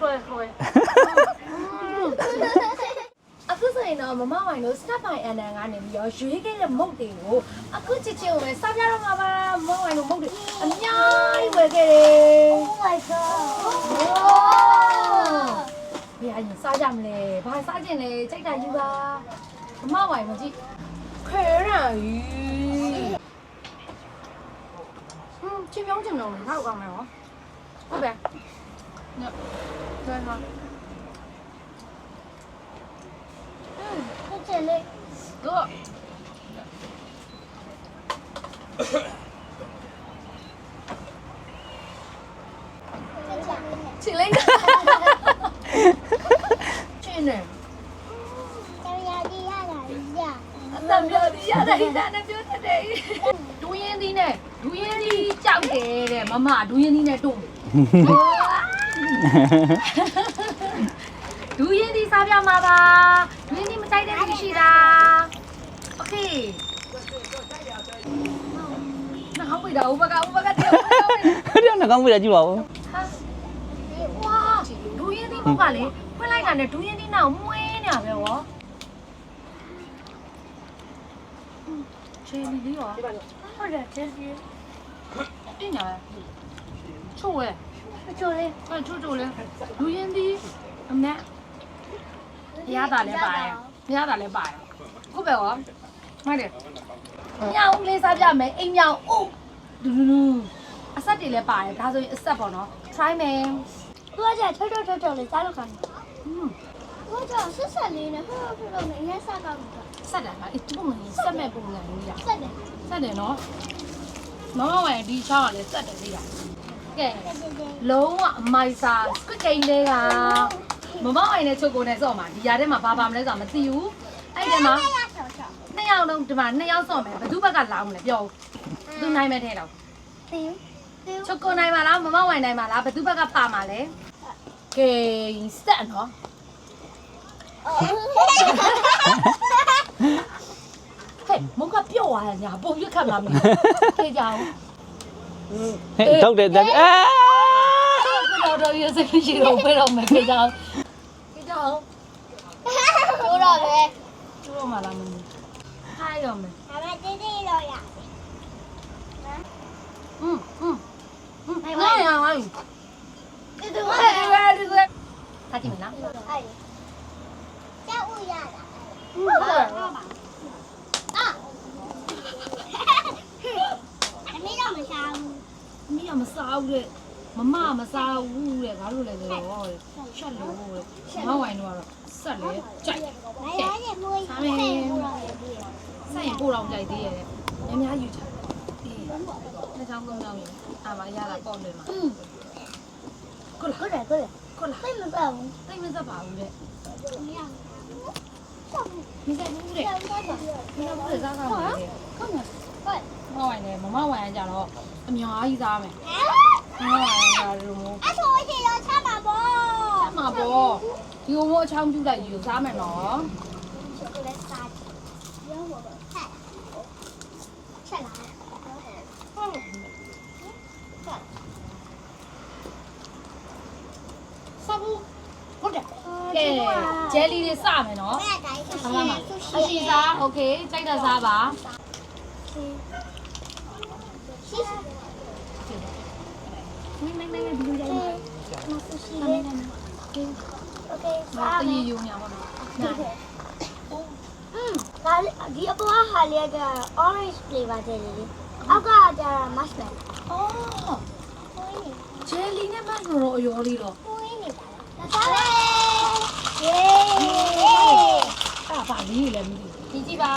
ခွဲခွဲအခုဆိုရင်တော့မမဝိုင်တို့ step by n ကနေပြီးတော့ရွေးခဲ့တဲ့မုတ်တွေကိုအခုချစ်ချင်းကိုပဲစားပြတော့မှာပါမမဝိုင်တို့မုတ်တွေအများကြီးဝယ်ခဲ့တယ် Oh my god ဘယ်အရင်စားကြမလဲဘာစားကျင်လဲကြိုက်တာယူပါမမဝိုင်မကြည့်ခဲရည်ဟွန်းချင်းပြောင်းချင်းတော့ငါ့ကိုကောင်းမယ်ဟောဟုတ်ပဲ ညဆွဲဟာဟုတ်တယ်လေတို့ချင်လိုက်ချင်နေတော်ရည်ရတာရအတံပြောဒီရတယ်ဒါနဲ့ပြောတတ်တယ် ဒူးရင်သီးနဲ့ဒူးရင်သီးကြောက်တယ်တဲ့မမဒူးရင်သီးနဲ့တို့ဒူးရင်သီးစားပြမှာပါဒူးရင်သီးမကြိုက်တဲ့သူရှိတာโอเคနှာခေါင်းပိတ်တာဥပကဥပကတဲ့ဥပကပိတ် ဒီနှကောင်ပြတာကြည့်ပါဦး ဟာဝါဒူးရင်သီးဘုတ်ကလေဖွင့်လိုက်တာနဲ့ဒူးရင်သီးနောက်မွေးနေတာပဲဗောချေလီလေးရော ဟုတ်တယ်ကျေးဇူး အင်းညာချိုးဝဲ အချိုလေးအဲချိုးချိုးလဲလူရင်းသည်အနက်ရတာလည်းပါတယ်ရတာလည်းပါတယ်ဟုတ်ပဲရောမှတ်တယ်ညောင်လေးစားပြမယ်အိမ်ညောင်အိုးဒူးဒူးအဆက်တွေလည်းပါတယ်ဒါဆိုရင်အဆက်ပေါ့နော် try မယ်သူကကြောက်ထောက်ထောက်ထောက်လေးစားလို့ခံတယ်อืมသူကကြောက်ဆက်ဆက်လေးနဲ့ဟိုဟိုလုံးနဲ့အရင်စားကောင်းတယ်ဆက်တယ်ဟာအဲ့ဒီပုံစံဆက်မဲ့ပုံစံလေးရဆက်တယ်ဆက်တယ်နော်မမဝင်ဒီချောင်းကလည်းဆက်တယ်လေးရ ကဲလုံးဝအမိုက်စာကွတ်ကိန်းလေးကမမဝင်တဲ့ချုပ်ကိုနဲ့စော့မှာဒီຢာထဲမှာဘာပါမလဲဆိုတာမသိဘူးအဲ့ဒီမှာရချောချောနှစ်ယောက်လုံးဒီမှာနှစ်ယောက်စော့မယ်ဘယ်သူဘက်ကလောင်းမလဲပြောဦးသူနိုင်မဲ့ထဲတော့တင်းတင်းချုပ်ကိုနိုင်မှာလားမမဝင်နိုင်မှာလားဘယ်သူဘက်ကပါမှာလဲကဲစက်နော်ဟဲ့မုတ်ကပြော့သွားတယ်ညာပုံရွက်ခတ်လာမယ်ခေကြအောင် ဟဲ့ထုတ်တယ်တက်အာ တော့တော့ရစရှိတော့ပြေတော့မယ်ခေကြအောင်ခေကြအောင် ကျိုးတော့ပဲ ကျိုးတော့မှလားမင်းခိုင်းတော့မယ် ဒါပေမဲ့တင်းတင်းတော့ရ อืมอืมอืมငါရအောင် ဒီတော့ ဟဲ့ဟဲ့ဒီကထားကြည့်မလား အဲ့ကျောက် ဘူးတဲ့မမမစားဘူးတဲ့ဘာလို့လဲဆိုတော့ရှက်လို့တဲ့မဝိုင်တော့ဆက်လေကြိုက်မရရဲ့မွေးဆဲဘူးတော့လေဒီဆက်ရင်ပို့တော့ကြိုက်သေးရဲ့အများယူချင်အေးနှစ်ချောင်းသုံးချောင်းရင်အာမရတာပေါ့တယ်မှာอืมကိုလာဟုတ်တယ်ဟုတ်တယ်ကိုလာသိမစားဘူးတိတ်မဆက်ပါဘူးတဲ့မရမဆက်ဘူးတဲ့ဘူးစားပါမဆက်ဘူးတဲ့စားစားမယ်တဲ့ဟုတ်တယ်ဟုတ်မဝိုင်တယ်မမဝိုင်ကကြတော့အများကြီးစားမယ်မမဝို င်ကကြတော့ အဆိုးရှိတော့ချမှာပေါ့ ဆက်မှာပေါ့ဒီဟိုမို့အချောင်းပြူလိုက်ယူစားမယ်နော် ချိုကိုလည်းစားရောဘောဆက်ချက်လာဟုတ် စားဘူးဟုတ်တယ်ကဲဂျယ်လီတွေစမယ်နော် แม่ไก่สุ စား ชิ မှာ สุ အ ชิ ရှိစားโอเคကြိုက်တာစားပါ ชิ နိုင်နိုင်နိုင်ဒီလိုကြိုက်မှာ มาสุชิเลยโอเค မ စား တ မယ် ည်ယူညာပါနော်နိုင် อืมဒါဒီအပေါ်ဟာလေးက orange flavor တဲ့လေအောက်ကကျတော့ marshmallow အော် ကိုင်းနေ ဂျယ်လီနဲ့မဆိုတော့အရော်လေးတော့ ကိုင်းနေပါလားစားမယ်เย้ အဲ့ဒါဘာလေးလဲမသိဘူးကြည့်ကြည့်ပါ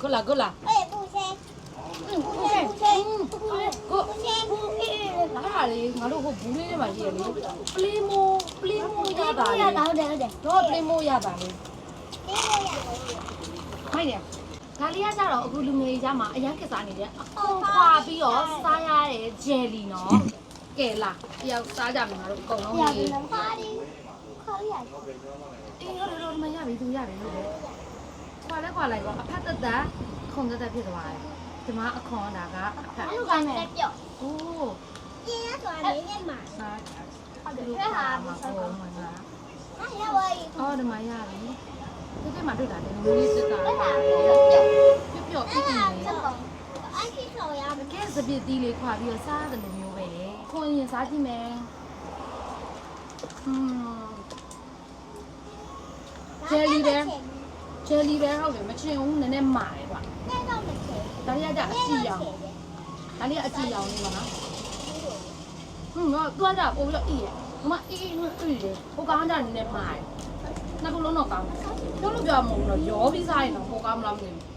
ကိုလာကိုလာ เ လာတာလေငါတို့ဟိုဘူးလေးထဲမှာရှိရလေပလီမိုပလီမိုရတာရလေတာဟုတ်တယ်ဟုတ်တယ်တော့ပလီမိုရတာလေဒီလိုရမိုက်တယ်ဒါလေးကကြတော့အခုလူငယ်ကြီးကြားမှာအရင်ကစားနေတဲ့အကုန်ခွာပြီးတော့စားရတဲ့ဂျယ်လီနော်ကဲလာတယောက်စားကြမယ်ငါတို့အကုန်လုံးရကြီးတယ်ပါဒီခေါ်ရအေးဟုတ်တယ်တော့မရပြီသူရတယ်လို့လေခွာလဲခွာလိုက်တော့အဖက်သက်သက်ခုံသက်သက်ဖြစ်သွားတယ်ဒီမှာအခွန်ဒါကအဖက်အဲ့လိုကလည်းပြော့အိုးပြင်းရ ဆိုတာလေးနဲ့မှာစားဟုတ်တယ်ဒီဖဲလိုဟာဟာမမှာဆောက်ပေါ့ဘူးမှာလားအဲ့ရဝိုင်းအော်ဒီမှာရတယ်ဒီကိမှတွေ့တာတယ်မျိုးလေးစစ်တာဖဲဟာပြုတ်ပြုတ်ပျော့ပျော့ပြအဲ့ည့်ပြဒါည့်စလေးက်ပုံအဲ့ဒီဆော်ရမကဲစပစ်သီးလေးခွာပြီးတော့စားတယ်လို့မျိုးပဲခွန်ရင်စားကြည့်မယ်อืมဂျယ်လီပဲဟုတ်တယ်မချင်ဘူးနည်းနည်းမာတယ်ကွာအဲ့တော့မချေဒါလေးကကြအကြည့်ရောင်ဒါလေးကအကြည့်ရောင်လေးပါနော် ဟွန်းတော့သူကကြပို့ပြီးတော့အီးရမမအီးအီးအီးလေဟိုကောင်းကြနည်းနည်းမာတယ်နှစ်ခုလုံးတော့ကောင်းတယ်ပြောလို့ပြောမလို့တော့ရောပြီးစားရင်တော့ပိုကောင်းမလားမသိဘူး